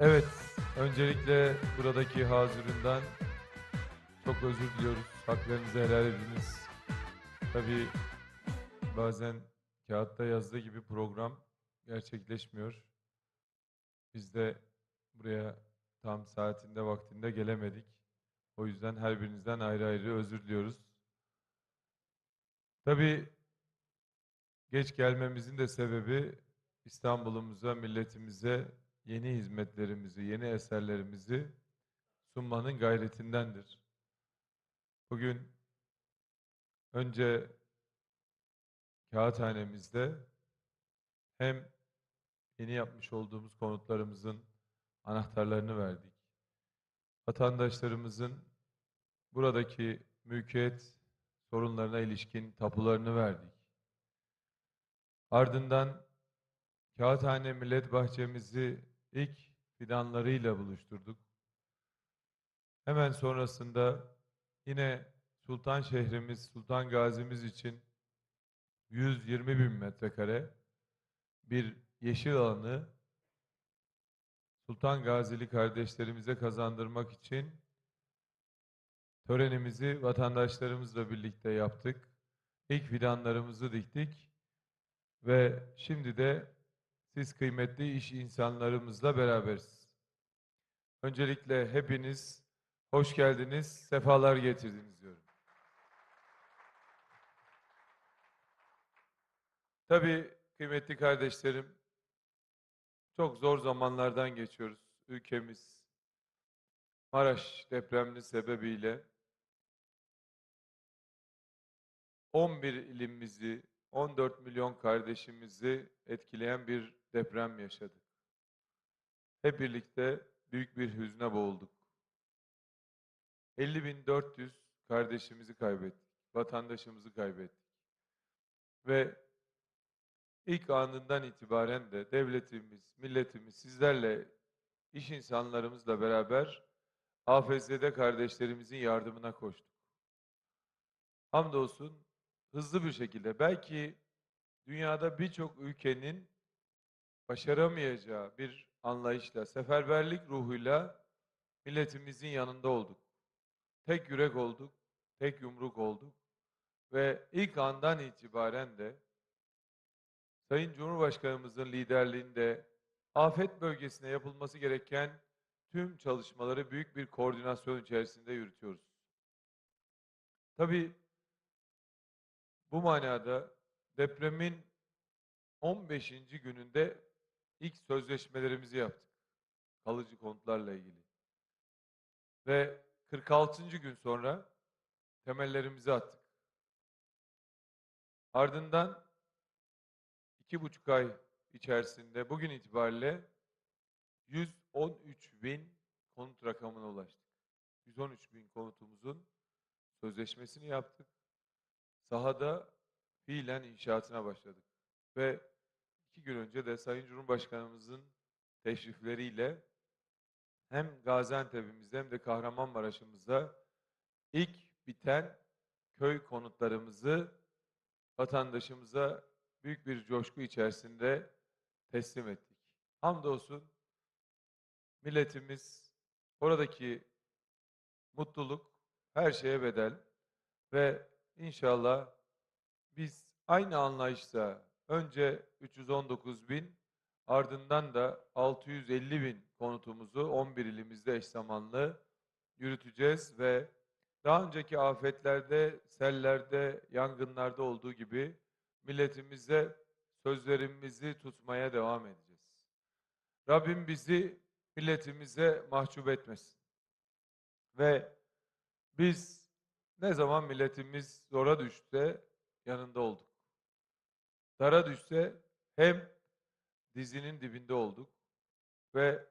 Evet, öncelikle buradaki hazırından çok özür diliyoruz. Haklarınızı helal ediniz. Tabii bazen kağıtta yazdığı gibi program gerçekleşmiyor. Biz de buraya tam saatinde vaktinde gelemedik. O yüzden her birinizden ayrı ayrı özür diliyoruz. Tabii geç gelmemizin de sebebi İstanbul'umuza, milletimize yeni hizmetlerimizi, yeni eserlerimizi sunmanın gayretindendir. Bugün önce kağıthanemizde hem yeni yapmış olduğumuz konutlarımızın anahtarlarını verdik. Vatandaşlarımızın buradaki mülkiyet sorunlarına ilişkin tapularını verdik. Ardından Kağıthane Millet Bahçemizi ilk fidanlarıyla buluşturduk. Hemen sonrasında yine Sultan şehrimiz, Sultan Gazimiz için 120 bin metrekare bir yeşil alanı Sultan Gazili kardeşlerimize kazandırmak için törenimizi vatandaşlarımızla birlikte yaptık. İlk fidanlarımızı diktik ve şimdi de siz kıymetli iş insanlarımızla beraberiz. Öncelikle hepiniz hoş geldiniz, sefalar getirdiniz diyorum. Tabii kıymetli kardeşlerim, çok zor zamanlardan geçiyoruz. Ülkemiz Maraş depreminin sebebiyle 11 ilimizi, 14 milyon kardeşimizi etkileyen bir deprem yaşadık. Hep birlikte büyük bir hüzne boğulduk. 50.400 kardeşimizi kaybettik, vatandaşımızı kaybettik. Ve ilk anından itibaren de devletimiz, milletimiz sizlerle, iş insanlarımızla beraber AFZ'de kardeşlerimizin yardımına koştuk. Hamdolsun hızlı bir şekilde belki dünyada birçok ülkenin başaramayacağı bir anlayışla, seferberlik ruhuyla milletimizin yanında olduk. Tek yürek olduk, tek yumruk olduk ve ilk andan itibaren de Sayın Cumhurbaşkanımızın liderliğinde afet bölgesine yapılması gereken tüm çalışmaları büyük bir koordinasyon içerisinde yürütüyoruz. Tabii bu manada depremin 15. gününde ilk sözleşmelerimizi yaptık. Kalıcı konutlarla ilgili. Ve 46. gün sonra temellerimizi attık. Ardından iki buçuk ay içerisinde bugün itibariyle 113 bin konut rakamına ulaştık. 113 bin konutumuzun sözleşmesini yaptık. Sahada fiilen inşaatına başladık. Ve iki gün önce de Sayın Cumhurbaşkanımızın teşrifleriyle hem Gaziantep'imizde hem de Kahramanmaraş'ımızda ilk biten köy konutlarımızı vatandaşımıza büyük bir coşku içerisinde teslim ettik. Hamdolsun milletimiz oradaki mutluluk her şeye bedel ve inşallah biz aynı anlayışla önce 319 bin ardından da 650 bin konutumuzu 11 ilimizde eş zamanlı yürüteceğiz ve daha önceki afetlerde, sellerde, yangınlarda olduğu gibi milletimize sözlerimizi tutmaya devam edeceğiz. Rabbim bizi milletimize mahcup etmesin. Ve biz ne zaman milletimiz zora düştü yanında olduk. Dara düşse hem dizinin dibinde olduk ve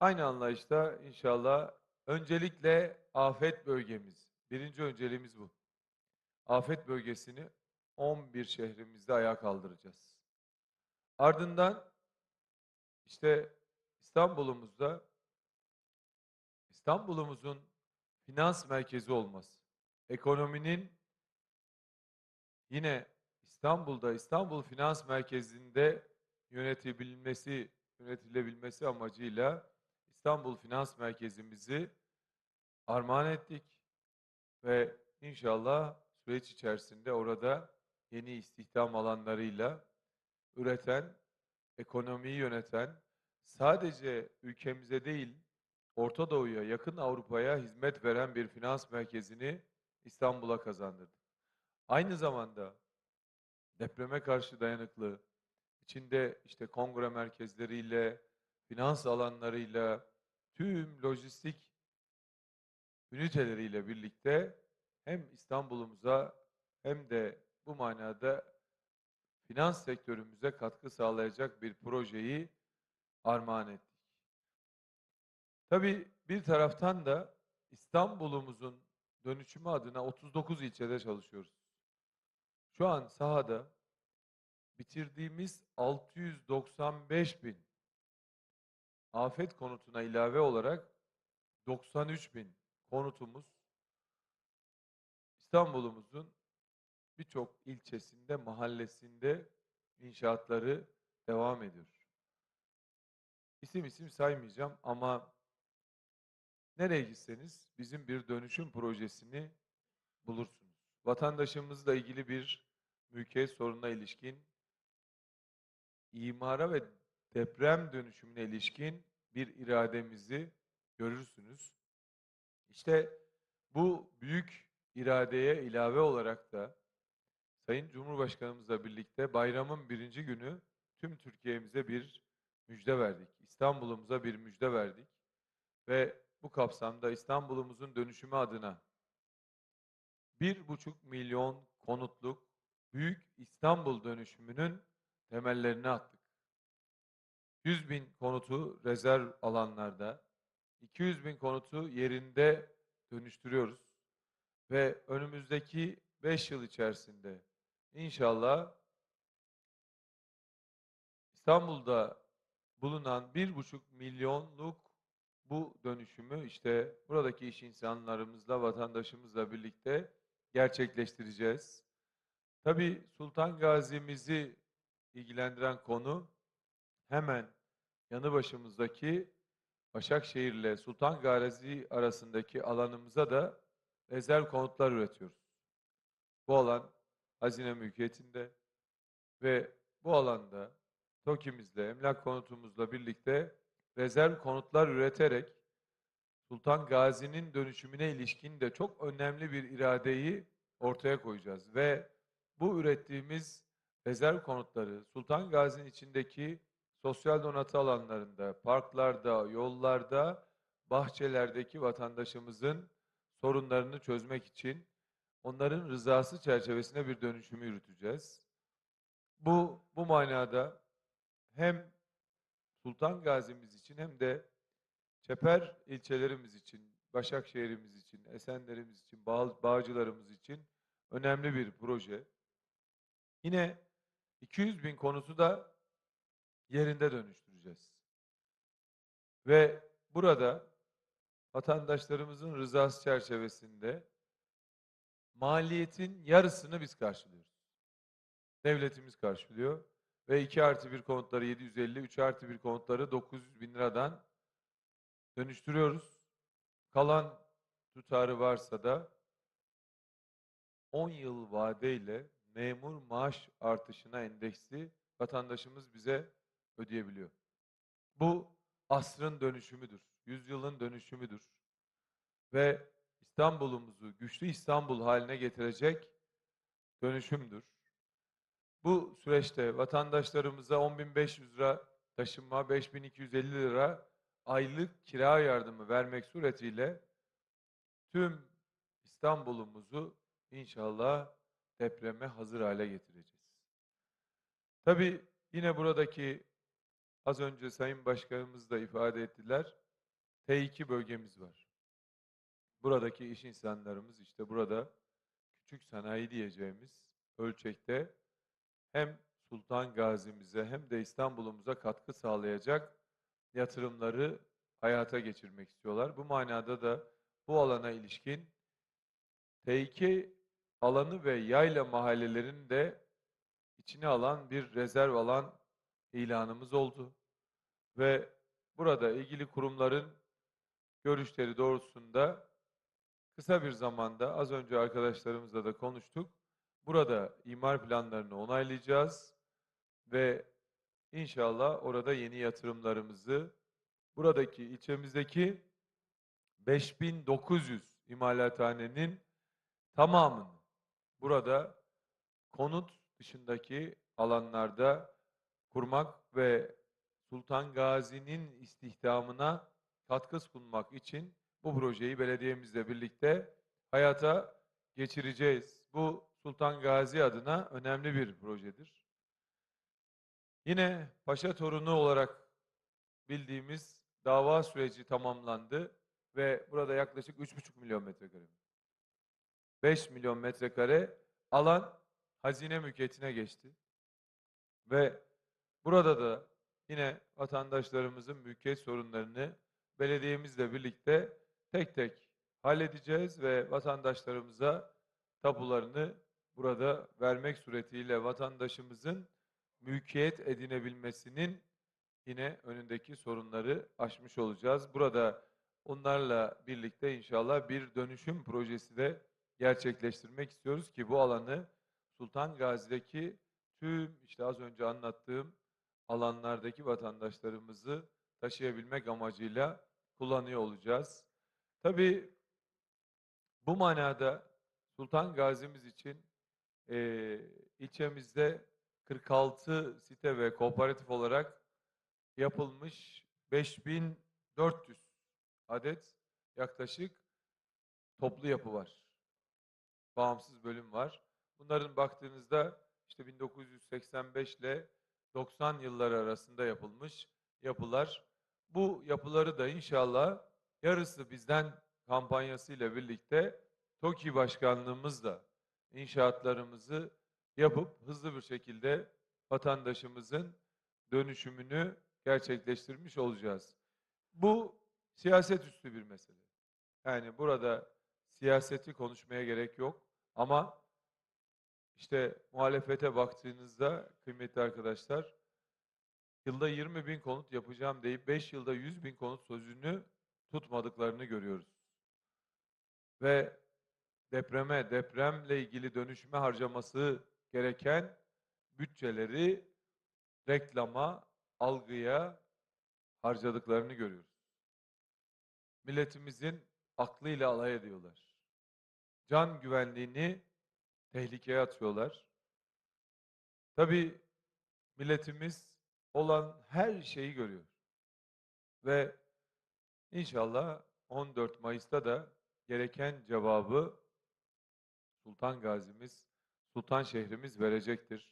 aynı anlayışta inşallah öncelikle afet bölgemiz, birinci önceliğimiz bu. Afet bölgesini 11 şehrimizde ayağa kaldıracağız. Ardından işte İstanbul'umuzda İstanbul'umuzun finans merkezi olması, ekonominin yine İstanbul'da İstanbul Finans Merkezi'nde yönetebilmesi yönetilebilmesi amacıyla İstanbul Finans Merkezimizi armağan ettik ve inşallah süreç içerisinde orada yeni istihdam alanlarıyla üreten, ekonomiyi yöneten, sadece ülkemize değil, Orta Doğu'ya, yakın Avrupa'ya hizmet veren bir finans merkezini İstanbul'a kazandırdık. Aynı zamanda depreme karşı dayanıklı, içinde işte kongre merkezleriyle, finans alanlarıyla, tüm lojistik üniteleriyle birlikte hem İstanbul'umuza hem de bu manada finans sektörümüze katkı sağlayacak bir projeyi armağan ettik. Tabii bir taraftan da İstanbul'umuzun dönüşümü adına 39 ilçede çalışıyoruz. Şu an sahada bitirdiğimiz 695 bin afet konutuna ilave olarak 93 bin konutumuz İstanbul'umuzun birçok ilçesinde, mahallesinde inşaatları devam ediyor. İsim isim saymayacağım ama nereye gitseniz bizim bir dönüşüm projesini bulursunuz. Vatandaşımızla ilgili bir mülkiyet sorununa ilişkin, imara ve deprem dönüşümüne ilişkin bir irademizi görürsünüz. İşte bu büyük iradeye ilave olarak da Sayın Cumhurbaşkanımızla birlikte bayramın birinci günü tüm Türkiye'mize bir müjde verdik. İstanbul'umuza bir müjde verdik. Ve bu kapsamda İstanbul'umuzun dönüşümü adına bir buçuk milyon konutluk Büyük İstanbul dönüşümünün temellerini attık. 100 bin konutu rezerv alanlarda, 200 bin konutu yerinde dönüştürüyoruz. Ve önümüzdeki 5 yıl içerisinde inşallah İstanbul'da bulunan 1,5 milyonluk bu dönüşümü işte buradaki iş insanlarımızla, vatandaşımızla birlikte gerçekleştireceğiz. Tabii Sultan Gazi'mizi ilgilendiren konu hemen yanı başımızdaki Başakşehir ile Sultan Gazi arasındaki alanımıza da rezerv konutlar üretiyoruz. Bu alan hazine mülkiyetinde ve bu alanda TOKİ'mizle, emlak konutumuzla birlikte rezerv konutlar üreterek Sultan Gazi'nin dönüşümüne ilişkin de çok önemli bir iradeyi ortaya koyacağız. Ve bu ürettiğimiz rezerv konutları Sultan Gazi'nin içindeki sosyal donatı alanlarında, parklarda, yollarda, bahçelerdeki vatandaşımızın sorunlarını çözmek için onların rızası çerçevesinde bir dönüşümü yürüteceğiz. Bu bu manada hem Sultan Gazi'miz için hem de Çeper ilçelerimiz için, Başakşehir'imiz için, Esenlerimiz için, Bağ, Bağcılarımız için önemli bir proje. Yine 200 bin konutu da yerinde dönüştüreceğiz. Ve burada vatandaşlarımızın rızası çerçevesinde maliyetin yarısını biz karşılıyoruz. Devletimiz karşılıyor ve 2 artı 1 konutları 750, 3 artı 1 konutları 900 bin liradan dönüştürüyoruz. Kalan tutarı varsa da 10 yıl vadeyle memur maaş artışına endeksli vatandaşımız bize ödeyebiliyor. Bu asrın dönüşümüdür, yüzyılın dönüşümüdür. Ve İstanbul'umuzu güçlü İstanbul haline getirecek dönüşümdür. Bu süreçte vatandaşlarımıza 10.500 lira taşınma, 5.250 lira aylık kira yardımı vermek suretiyle tüm İstanbul'umuzu inşallah depreme hazır hale getireceğiz. Tabii yine buradaki az önce Sayın Başkanımız da ifade ettiler. T2 bölgemiz var. Buradaki iş insanlarımız işte burada küçük sanayi diyeceğimiz ölçekte hem Sultan Gazi'mize hem de İstanbul'umuza katkı sağlayacak yatırımları hayata geçirmek istiyorlar. Bu manada da bu alana ilişkin T2 alanı ve yayla mahallelerini de içine alan bir rezerv alan ilanımız oldu. Ve burada ilgili kurumların görüşleri doğrultusunda kısa bir zamanda az önce arkadaşlarımızla da konuştuk. Burada imar planlarını onaylayacağız ve inşallah orada yeni yatırımlarımızı buradaki ilçemizdeki 5900 imalathanenin tamamını burada konut dışındaki alanlarda kurmak ve Sultan Gazi'nin istihdamına katkı sunmak için bu projeyi belediyemizle birlikte hayata geçireceğiz. Bu Sultan Gazi adına önemli bir projedir. Yine Paşa torunu olarak bildiğimiz dava süreci tamamlandı ve burada yaklaşık 3,5 milyon metrekare. 5 milyon metrekare alan hazine mülkiyetine geçti. Ve burada da yine vatandaşlarımızın mülkiyet sorunlarını belediyemizle birlikte tek tek halledeceğiz ve vatandaşlarımıza tapularını burada vermek suretiyle vatandaşımızın mülkiyet edinebilmesinin yine önündeki sorunları aşmış olacağız. Burada onlarla birlikte inşallah bir dönüşüm projesi de gerçekleştirmek istiyoruz ki bu alanı Sultan Gazi'deki tüm işte az önce anlattığım alanlardaki vatandaşlarımızı taşıyabilmek amacıyla kullanıyor olacağız. Tabii bu manada Sultan Gazi'miz için eee ilçemizde 46 site ve kooperatif olarak yapılmış 5400 adet yaklaşık toplu yapı var. Bağımsız bölüm var. Bunların baktığınızda işte 1985 ile 90 yılları arasında yapılmış yapılar. Bu yapıları da inşallah yarısı bizden kampanyasıyla birlikte TOKİ başkanlığımızla inşaatlarımızı yapıp hızlı bir şekilde vatandaşımızın dönüşümünü gerçekleştirmiş olacağız. Bu siyaset üstü bir mesele. Yani burada siyaseti konuşmaya gerek yok ama işte muhalefete baktığınızda kıymetli arkadaşlar yılda 20 bin konut yapacağım deyip 5 yılda 100 bin konut sözünü tutmadıklarını görüyoruz. Ve depreme, depremle ilgili dönüşüme harcaması gereken bütçeleri reklama, algıya harcadıklarını görüyoruz. Milletimizin aklıyla alay ediyorlar. Can güvenliğini tehlikeye atıyorlar. Tabii milletimiz olan her şeyi görüyor. Ve inşallah 14 Mayıs'ta da gereken cevabı Sultan Gazimiz, Sultan şehrimiz verecektir.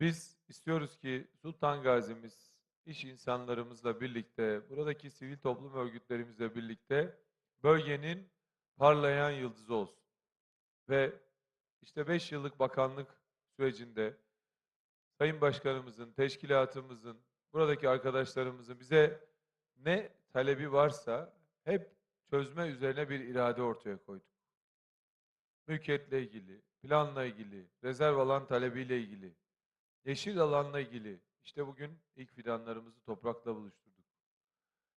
Biz istiyoruz ki Sultan Gazimiz iş insanlarımızla birlikte, buradaki sivil toplum örgütlerimizle birlikte bölgenin parlayan yıldızı olsun. Ve işte 5 yıllık bakanlık sürecinde Sayın Başkanımızın, teşkilatımızın, buradaki arkadaşlarımızın bize ne talebi varsa hep çözme üzerine bir irade ortaya koyduk. Mülkiyetle ilgili, planla ilgili, rezerv alan talebiyle ilgili, yeşil alanla ilgili. işte bugün ilk fidanlarımızı toprakla buluşturduk.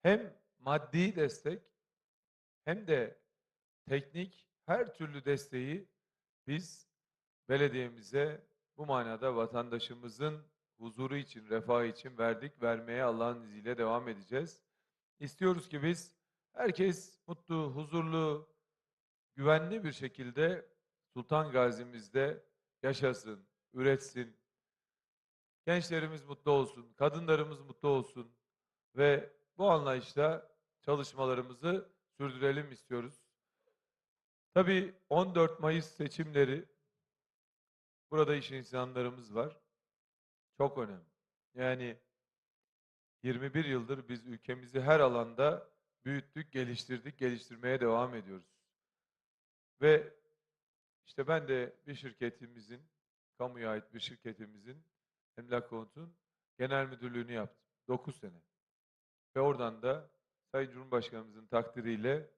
Hem maddi destek hem de teknik her türlü desteği biz belediyemize bu manada vatandaşımızın huzuru için, refahı için verdik, vermeye Allah'ın izniyle devam edeceğiz. İstiyoruz ki biz herkes mutlu, huzurlu, güvenli bir şekilde Sultan Gazi'mizde yaşasın, üretsin. Gençlerimiz mutlu olsun, kadınlarımız mutlu olsun ve bu anlayışla çalışmalarımızı sürdürelim istiyoruz. Tabii 14 Mayıs seçimleri burada iş insanlarımız var. Çok önemli. Yani 21 yıldır biz ülkemizi her alanda büyüttük, geliştirdik, geliştirmeye devam ediyoruz. Ve işte ben de bir şirketimizin, kamuya ait bir şirketimizin, Emlak Konut'un genel müdürlüğünü yaptım. 9 sene. Ve oradan da Sayın Cumhurbaşkanımızın takdiriyle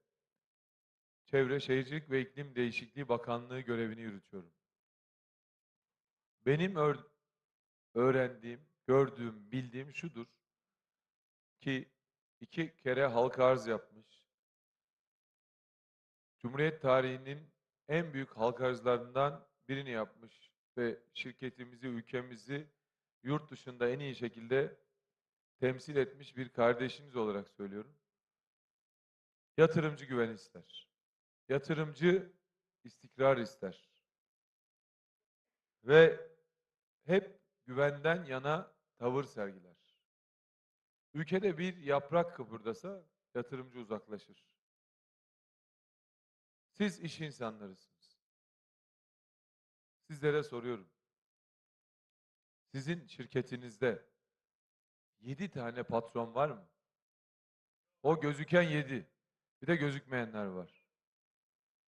Çevre Şehircilik ve İklim Değişikliği Bakanlığı görevini yürütüyorum. Benim öğrendiğim, gördüğüm, bildiğim şudur. ki iki kere halka arz yapmış. Cumhuriyet tarihinin en büyük halka arzlarından birini yapmış ve şirketimizi, ülkemizi yurt dışında en iyi şekilde temsil etmiş bir kardeşiniz olarak söylüyorum. Yatırımcı güven ister. Yatırımcı istikrar ister. Ve hep güvenden yana tavır sergiler. Ülkede bir yaprak kıpırdasa yatırımcı uzaklaşır. Siz iş insanlarısınız. Sizlere soruyorum. Sizin şirketinizde yedi tane patron var mı? O gözüken yedi. Bir de gözükmeyenler var.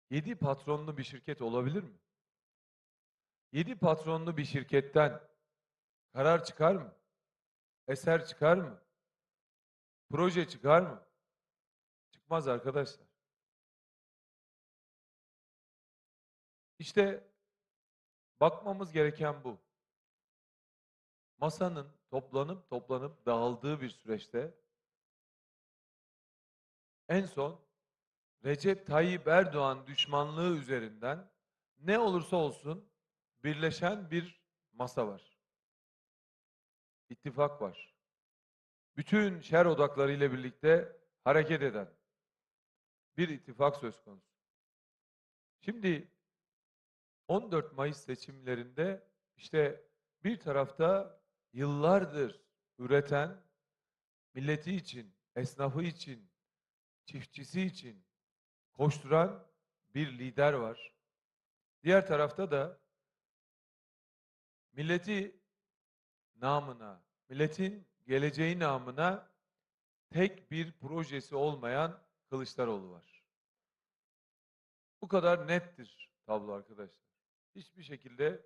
Yedi patronlu bir şirket olabilir mi? Yedi patronlu bir şirketten karar çıkar mı? Eser çıkar mı? Proje çıkar mı? Çıkmaz arkadaşlar. İşte bakmamız gereken bu. Masanın toplanıp toplanıp dağıldığı bir süreçte en son Recep Tayyip Erdoğan düşmanlığı üzerinden ne olursa olsun birleşen bir masa var. İttifak var. Bütün şer odaklarıyla birlikte hareket eden bir ittifak söz konusu. Şimdi 14 Mayıs seçimlerinde işte bir tarafta yıllardır üreten, milleti için, esnafı için, çiftçisi için koşturan bir lider var. Diğer tarafta da milleti namına, milletin geleceği namına tek bir projesi olmayan Kılıçdaroğlu var. Bu kadar nettir tablo arkadaşlar. Hiçbir şekilde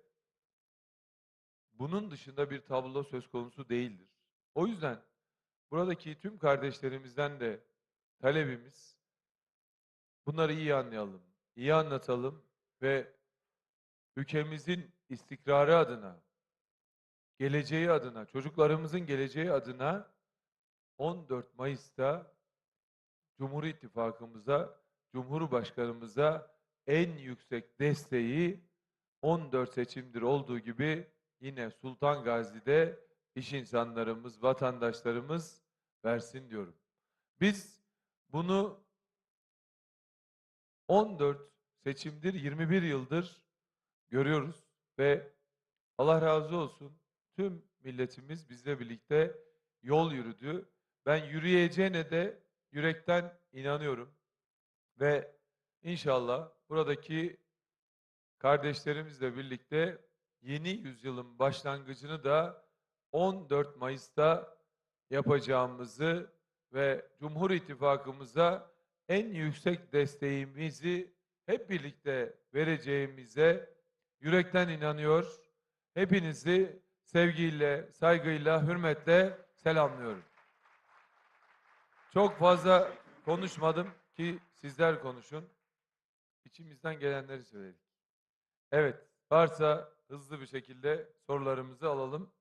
bunun dışında bir tablo söz konusu değildir. O yüzden buradaki tüm kardeşlerimizden de talebimiz bunları iyi anlayalım, iyi anlatalım ve ülkemizin istikrarı adına, geleceği adına, çocuklarımızın geleceği adına 14 Mayıs'ta Cumhur İttifakımıza, Cumhurbaşkanımıza en yüksek desteği 14 seçimdir olduğu gibi yine Sultan Gazi'de iş insanlarımız, vatandaşlarımız versin diyorum. Biz bunu 14 seçimdir, 21 yıldır görüyoruz ve Allah razı olsun tüm milletimiz bizle birlikte yol yürüdü. Ben yürüyeceğine de yürekten inanıyorum. Ve inşallah buradaki kardeşlerimizle birlikte yeni yüzyılın başlangıcını da 14 Mayıs'ta yapacağımızı ve Cumhur İttifakımıza en yüksek desteğimizi hep birlikte vereceğimize yürekten inanıyor. Hepinizi sevgiyle, saygıyla, hürmetle selamlıyorum. Çok fazla konuşmadım ki sizler konuşun. İçimizden gelenleri söyledik. Evet, varsa hızlı bir şekilde sorularımızı alalım.